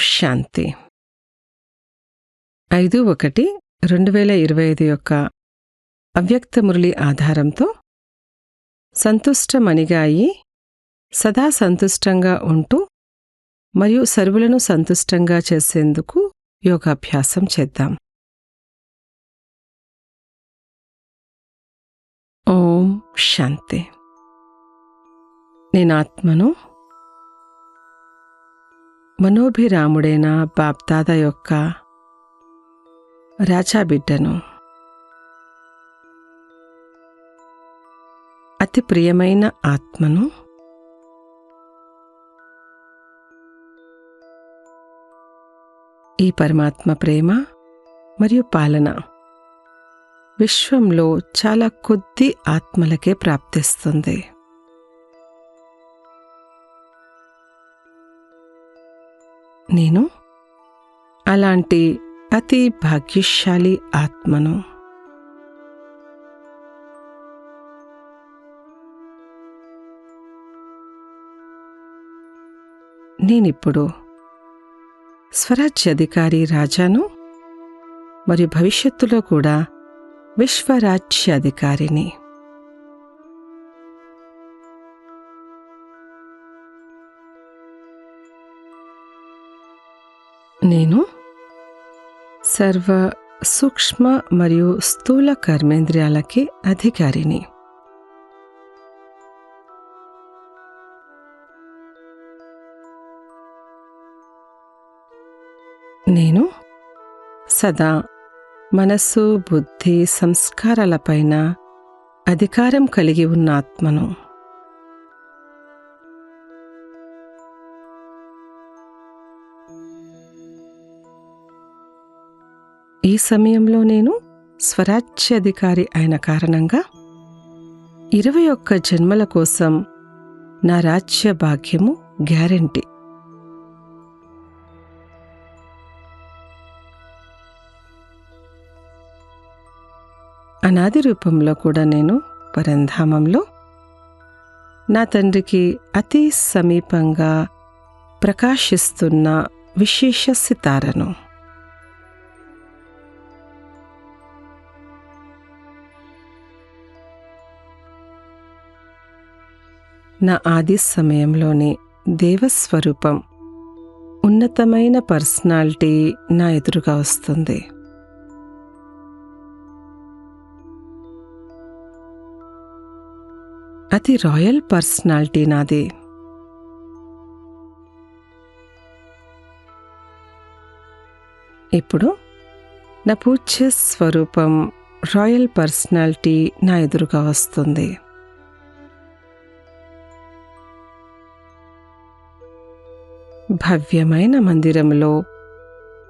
శాంతి. ఐదు ఒకటి రెండు వేల ఇరవై ఐదు యొక్క అవ్యక్త మురళి ఆధారంతో సంతుష్టమణిగా అయి సదా సంతుష్టంగా ఉంటూ మరియు సర్వులను సంతుష్టంగా చేసేందుకు యోగాభ్యాసం చేద్దాం. ఓం శాంతి. నేను ఆత్మను మనోభిరాముడైన బాప్దాద యొక్క రాజాబిడ్డను అతి ప్రియమైన ఆత్మను ఈ పరమాత్మ ప్రేమ మరియు పాలన విశ్వంలో చాలా కొద్ది ఆత్మలకే ప్రాప్తిస్తుంది. నేను అలాంటి అతి భాగ్యశాలి ఆత్మను. నేనిప్పుడు స్వరాజ్యాధికారి రాజాను మరియు భవిష్యత్తులో కూడా విశ్వరాజ్యాధికారిని. నేను సర్వ సూక్ష్మ మరియు స్థూల కర్మేంద్రియాలకి అధికారిని. నేను సదా మనస్సు బుద్ధి సంస్కారాలపైన అధికారం కలిగి ఉన్న ఆత్మను. సమయంలో నేను స్వరాజ్యాధికారి అయిన కారణంగా ఇరవై ఒక్క జన్మల కోసం నా రాజ్య భాగ్యము గ్యారంటీ. అనాది రూపంలో కూడా నేను పరంధామంలో నా తండ్రికి అతి సమీపంగా ప్రకాశిస్తున్న విశేష సితారను. నా ఆది సమయంలోని దేవస్వరూపం ఉన్నతమైన పర్సనాలిటీ నా ఎదురుగా వస్తుంది. అతి రాయల్ పర్సనాలిటీ నాది. ఇప్పుడు నా పూజ్య స్వరూపం రాయల్ పర్సనాలిటీ నా ఎదురుగా వస్తుంది. భవ్యమైన మందిరంలో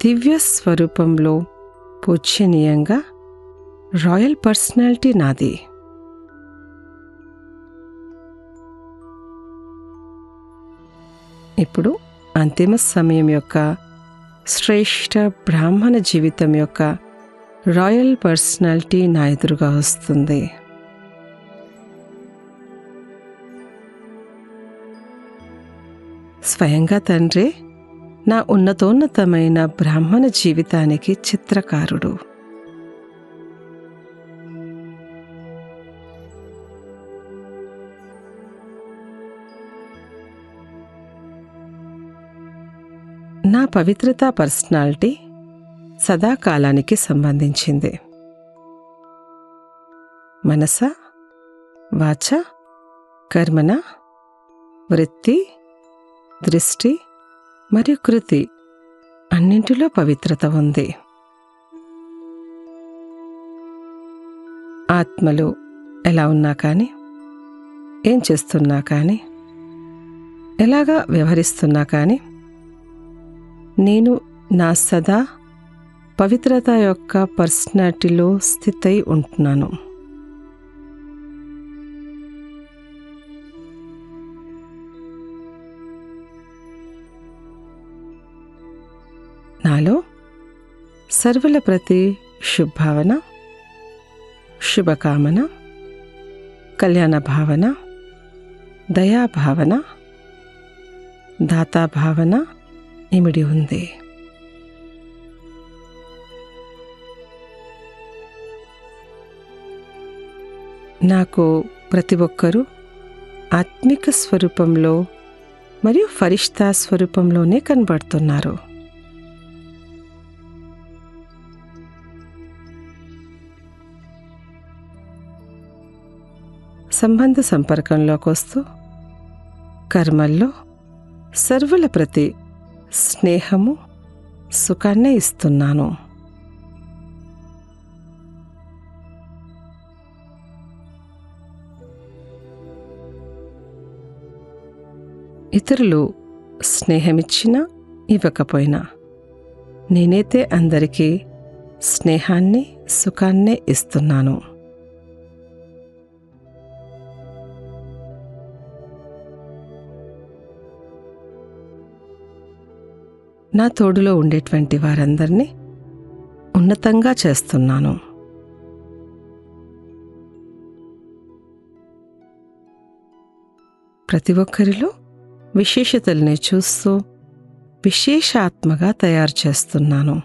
దివ్య స్వరూపంలో పూజనీయంగా రాయల్ పర్సనాలిటీ నాది. ఇప్పుడు అంతిమ సమయం యొక్క శ్రేష్ఠ బ్రాహ్మణ జీవితం యొక్క రాయల్ పర్సనాలిటీ నా ఎదురుగా వస్తుంది. స్వయంగా తండ్రి నా ఉన్నతోన్నతమైన బ్రాహ్మణ జీవితానికి చిత్రకారుడు. నా పవిత్రత పర్సనాలిటీ సదాకాలానికి సంబంధించింది. మనస వాచ కర్మన వృత్తి దృష్టి మరియు కృతి అన్నింటిలో పవిత్రత ఉంది. ఆత్మలు ఎలా ఉన్నా కానీ ఏం చేస్తున్నా కానీ ఎలాగా వ్యవహరిస్తున్నా కానీ నేను నా సదా పవిత్రత యొక్క పర్సనాలిటీలో స్థితై ఉంటున్నాను. నాలో సర్వుల ప్రతి శుభావన శుభకామన కళ్యాణ భావన దయాభావన దాతాభావన ఇమిడి ఉంది. నాకు ప్రతి ఒక్కరూ ఆత్మిక స్వరూపంలో మరియు ఫరిష్తా స్వరూపంలోనే కనబడుతున్నారు. సంబంధ సంపర్కంలోకి వస్తూ కర్మల్లో సర్వుల ప్రతి స్నేహము సుఖాన్నే ఇస్తున్నాను. ఇతరులు స్నేహమిచ్చినా ఇవ్వకపోయినా నేనైతే అందరికీ స్నేహాన్ని సుఖాన్నే ఇస్తున్నాను. నా తోడులో ఉండేటువంటి వారందరినీ ఉన్నతంగా చేస్తున్నాను. ప్రతి ఒక్కరిలో విశేషతల్ని చూస్తూ విశేషాత్మగా తయారు చేస్తున్నాను.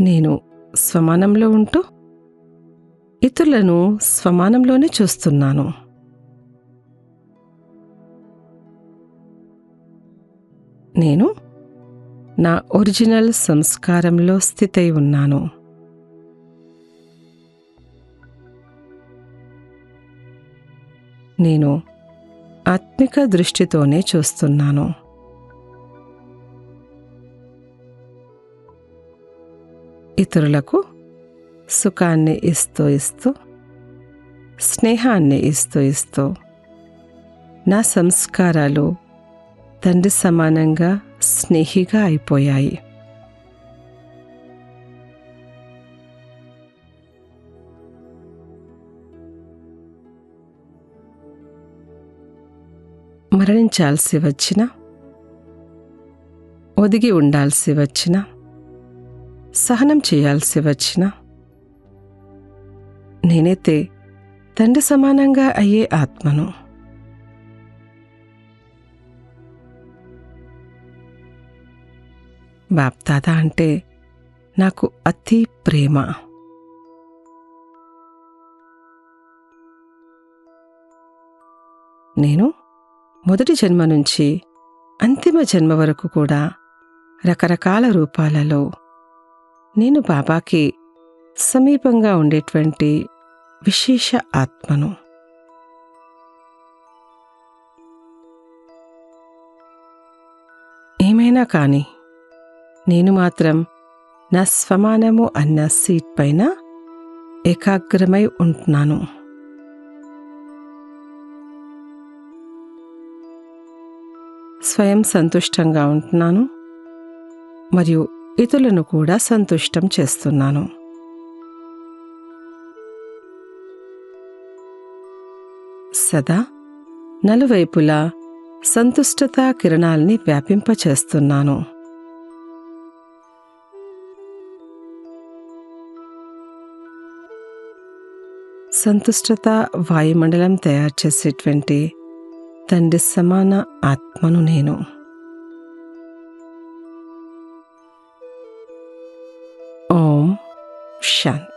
నేను స్వమానంలో ఉంటూ ఇతరులను స్వమానంలోనే చూస్తున్నాను. నేను నా ఒరిజినల్ సంస్కారంలో స్థితై ఉన్నాను. నేను ఆత్మిక దృష్టితోనే చూస్తున్నాను. ఇతరులకు సుఖాన్ని ఇస్తూ ఇస్తూ స్నేహాన్ని ఇస్తూ ఇస్తూ నా సంస్కారాలు తండ్రి సమానంగా స్నేహిగా అయిపోయాయి. మరణించాల్సి వచ్చిన ఒదిగి ఉండాల్సి వచ్చిన సహనం చేయాల్సి వచ్చిన నేనైతే తండ్రి సమానంగా అయ్యే ఆత్మను. బాప్దాదా అంటే నాకు అతి ప్రేమ. నేను మొదటి జన్మ నుంచి అంతిమ జన్మ వరకు కూడా రకరకాల రూపాలలో నేను బాబాకి సమీపంగా ఉండేటువంటి విశేష ఆత్మను. ఏమైనా కానీ నేను మాత్రం నా స్వమానము అన్న సీట్ పైన ఏకాగ్రమై ఉంటున్నాను. స్వయం సంతుష్టంగా ఉంటున్నాను మరియు ఇతరులను కూడా సంతుష్టం చేస్తున్నాను. సదా నలువైపులా సంతుష్టత కిరణాల్ని వ్యాపింపచేస్తున్నాను. సంతుష్టత వాయుమండలం తయారు చేసేటువంటి తండ్రి సమాన ఆత్మను నేను. ఓం శాంతి.